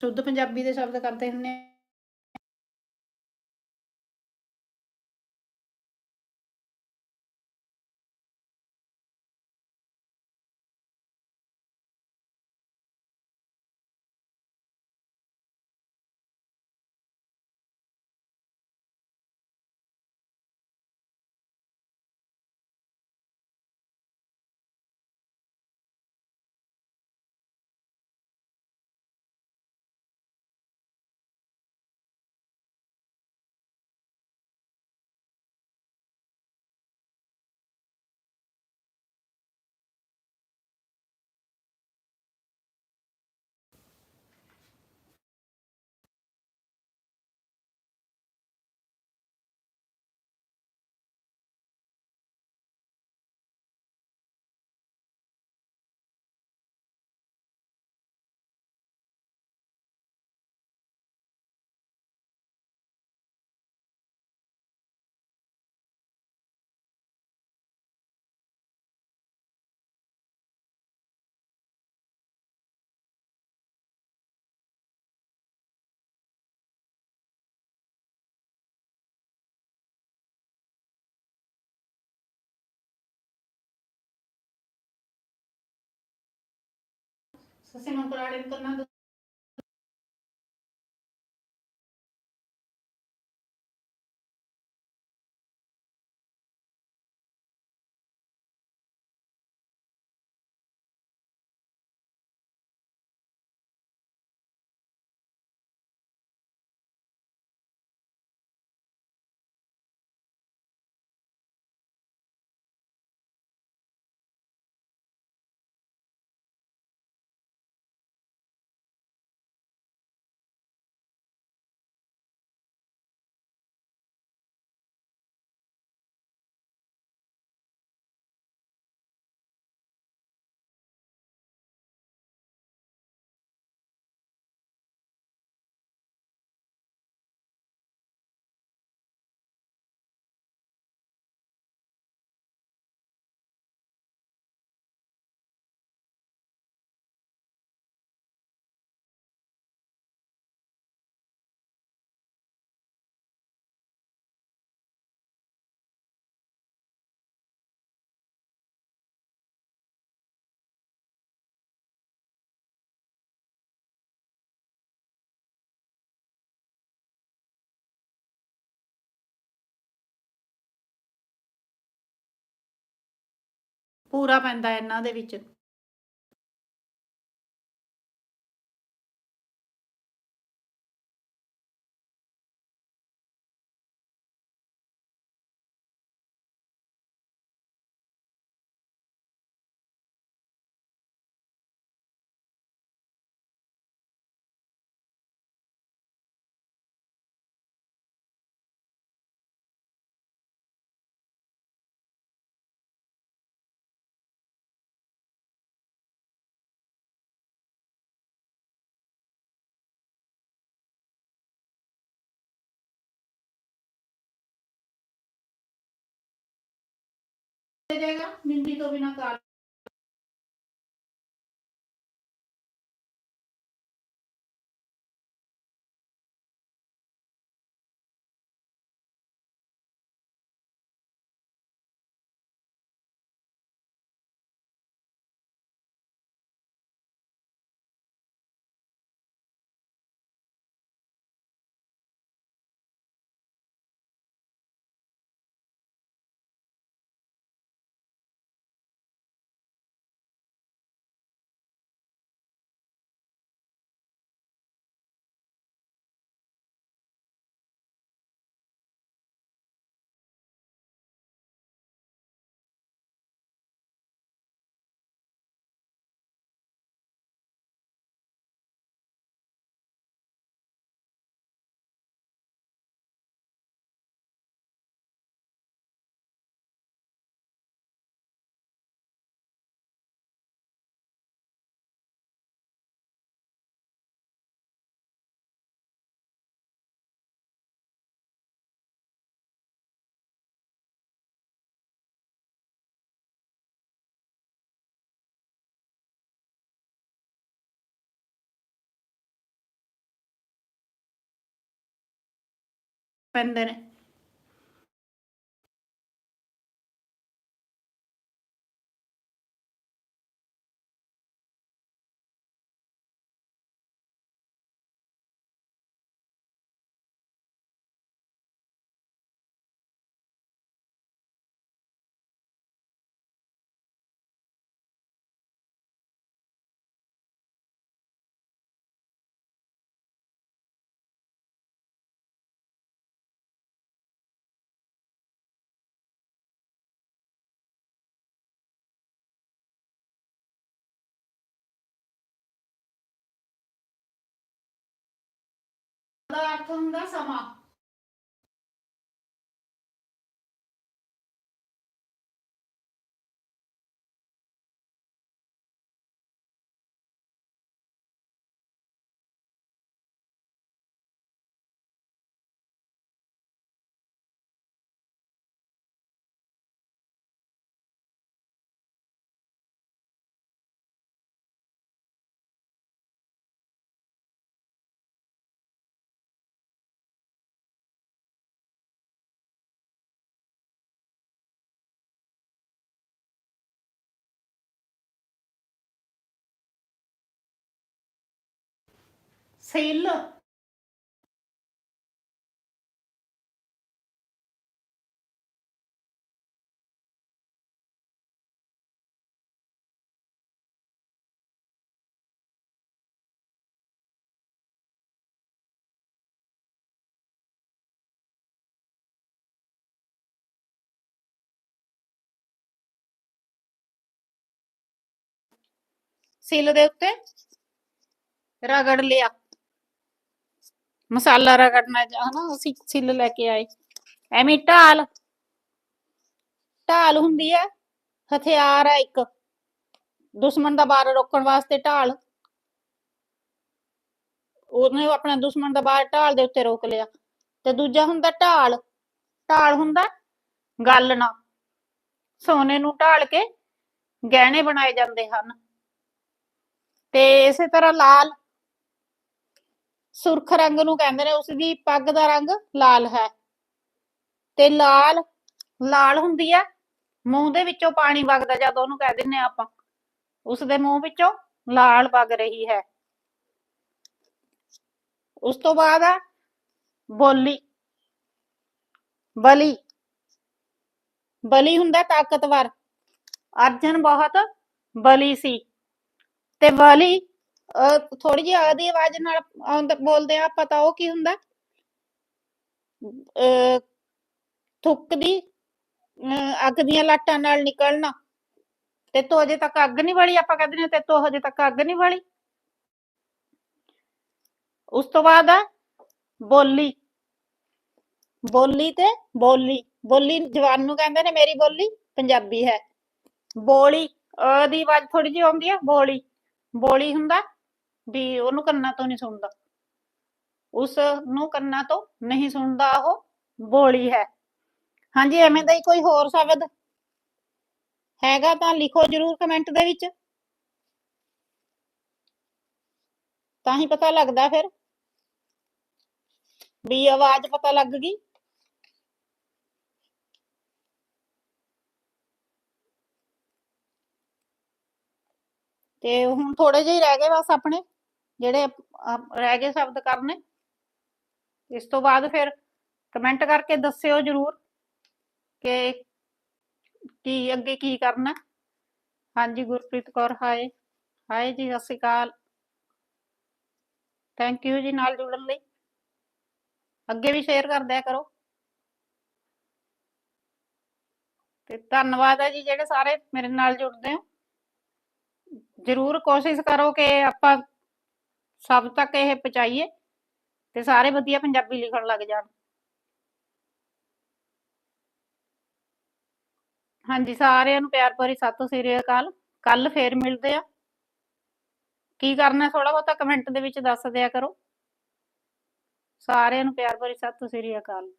ਸ਼ੁੱਧ ਪੰਜਾਬੀ ਦੇ ਸ਼ਬਦ ਕਰਦੇ ਹੁੰਨੇ ਸਸੇ ਨੂੰ ਪੂਰਾ ਪੈਂਦਾ ਇਹਨਾਂ ਦੇ ਵਿੱਚ। ਜਾਏਗਾ ਮਿੰਟੀ ਤੋਂ ਬਿਨਾ ਕਾਰ ਪੈਂਦੇ ਨੇ ਦਾ ਅਰਥ ਹੁੰਦਾ ਸਮਾਂ ਸਿੱਲ ਸਿੱਲ ਦੇ ਉੱਤੇ ਰਗੜ ਲਿਆ ਮਸਾਲਾ ਰਗੜਨਾ ਜਾਂ ਹਨਾ, ਅਸੀਂ ਸਿੱਲ ਲੈ ਕੇ ਆਏ। ਐਵੇਂ ਢਾਲ। ਢਾਲ ਹੁੰਦੀ ਹੈ ਹਥਿਆਰ ਹੈ ਇੱਕ। ਦੁਸ਼ਮਣ ਦਾ ਵਾਰ ਰੋਕਣ ਵਾਸਤੇ ਢਾਲ। ਉਹਨੇ ਆਪਣਾ ਦੁਸ਼ਮਣ ਦਾ ਬਾਹਰ ਢਾਲ ਦੇ ਉੱਤੇ ਰੋਕ ਲਿਆ। ਤੇ ਦੂਜਾ ਹੁੰਦਾ ਢਾਲ। ਢਾਲ ਹੁੰਦਾ ਗਾਲਣਾ ਸੋਨੇ ਨੂੰ ਢਾਲ ਕੇ ਗਹਿਣੇ ਬਣਾਏ ਜਾਂਦੇ ਹਨ। ਤੇ ਇਸੇ ਤਰ੍ਹਾਂ ਲਾਲ ਸੁਰਖ ਰੰਗ ਨੂੰ ਕਹਿੰਦੇ ਨੇ ਉਸ ਦੀ ਪੱਗ ਦਾ ਰੰਗ ਲਾਲ ਹੈ। ਤੇ ਲਾਲ ਲਾਲ ਹੁੰਦੀ ਆ, ਮੂੰਹ ਦੇ ਵਿੱਚੋਂ ਪਾਣੀ ਵਗਦਾ ਜਦ ਉਹਨੂੰ ਕਹਿ ਦਿੰਨੇ ਆ ਆਪਾਂ। ਉਸ ਦੇ ਮੂੰਹ ਵਿੱਚੋਂ ਲਾਲ ਵਗ ਰਹੀ ਹੈ। ਉਸ ਤੋਂ ਬਾਅਦ ਆ, ਬੋਲੀ, ਬਲੀ। ਬਲੀ ਹੁੰਦਾ ਤਾਕਤਵਰ। ਅਰਜਨ ਬਹੁਤ ਬਲੀ ਸੀ। ਤੇ ਬਲੀ ਥੋੜੀ ਜਿਹੀ ਆਦੀ ਆਵਾਜ਼ ਨਾਲ ਆਉਂਦਾ ਬੋਲਦੇ ਆ ਪਤਾ ਉਹ ਕੀ ਹੁੰਦਾ? ਥੁੱਕ ਦੀ ਅੱਗ ਦੀਆਂ ਲਾਟਾਂ ਨਾਲ ਨਿਕਲਣਾ। ਤੇ ਤੋ ਅਜੇ ਤੱਕ ਅੱਗ ਨਹੀਂ ਬਲੀ, ਆਪਾਂ ਕਹਿੰਦੇ ਨੇ ਤੇ ਤੋ ਹਜੇ ਤੱਕ ਅੱਗ ਨਹੀਂ ਬਲੀ। ਉਸ ਤੋਂ ਬਾਅਦ ਆ, ਬੋਲੀ। ਬੋਲੀ ਤੇ ਬੋਲੀ। ਬੋਲੀ ਜਵਾਨ ਨੂੰ ਕਹਿੰਦੇ ਨੇ, ਮੇਰੀ ਬੋਲੀ ਪੰਜਾਬੀ ਹੈ। ਬੋਲੀ ਅ ਦੀ ਆਵਾਜ਼ ਥੋੜੀ ਜਿਹੀ ਆਉਂਦੀ ਆ, ਬੋਲੀ। ਬੋਲੀ ਹੁੰਦਾ ਵੀ ਉਹਨੂੰ ਕੰਨਾਂ ਤੋਂ ਨਹੀਂ ਸੁਣਦਾ। ਉਸ ਨੂੰ ਕੰਨਾਂ ਤੋਂ ਨਹੀਂ ਸੁਣਦਾ ਉਹ ਬੋਲੀ ਹੈ। ਹਾਂਜੀ, ਐਵੇਂ ਦਾ ਹੀ ਕੋਈ ਹੋਰ ਸ਼ਬਦ ਹੈਗਾ ਤਾਂ ਲਿਖੋ ਜਰੂਰ ਕਮੈਂਟ ਦੇ ਵਿੱਚ। ਤਾਂ ਹੀ ਪਤਾ ਲੱਗਦਾ ਫਿਰ ਵੀ ਆਵਾਜ਼ ਪਤਾ ਲੱਗ ਗਈ। ਤੇ ਹੁਣ ਥੋੜੇ ਜਿਹੇ ਰਹਿ ਗਏ ਬਸ ਆਪਣੇ। ਜਿਹੜੇ ਰਹਿ ਗਏ ਸ਼ਬਦ ਕਰਨੇ। ਇਸ ਤੋਂ ਬਾਅਦ ਫਿਰ ਕਮੈਂਟ ਕਰਕੇ ਦੱਸਿਓ ਜਰੂਰ ਕਿ ਕੀ ਅੱਗੇ ਕੀ ਕਰਨਾ। ਹਾਂਜੀ, ਗੁਰਪ੍ਰੀਤ ਕੌਰ, ਹਾਏ ਹਾਏ ਜੀ, ਸਤਿ ਸ਼੍ਰੀ ਅਕਾਲ। ਥੈਂਕ ਯੂ ਜੀ ਨਾਲ ਜੁੜਨ ਲਈ। ਅੱਗੇ ਵੀ ਸ਼ੇਅਰ ਕਰਦਿਆ ਕਰੋ। ਤੇ ਧੰਨਵਾਦ ਹੈ ਜੀ ਜਿਹੜੇ ਸਾਰੇ ਮੇਰੇ ਨਾਲ ਜੁੜਦੇ ਹੋ। ਜਰੂਰ ਕੋਸ਼ਿਸ਼ ਕਰੋ ਕਿ ਆਪਾਂ ਸਭ ਤੱਕ ਇਹ ਪਹੁੰਚਾਈਏ ਤੇ ਸਾਰੇ ਵਧੀਆ ਪੰਜਾਬੀ ਲਿਖਣ ਲੱਗ ਜਾਣ। ਹਾਂਜੀ, ਸਾਰਿਆਂ ਨੂੰ ਪਿਆਰ ਭਰੀ ਸਤਿ ਸ੍ਰੀ ਅਕਾਲ। ਕੱਲ ਫੇਰ ਮਿਲਦੇ ਆ। ਕੀ ਕਰਨਾ ਥੋੜਾ ਬਹੁਤਾ ਕਮੈਂਟ ਦੇ ਵਿੱਚ ਦੱਸ ਦਿਆ ਕਰੋ। ਸਾਰਿਆਂ ਨੂੰ ਪਿਆਰ ਭਰੀ ਸਤਿ ਸ੍ਰੀ ਅਕਾਲ।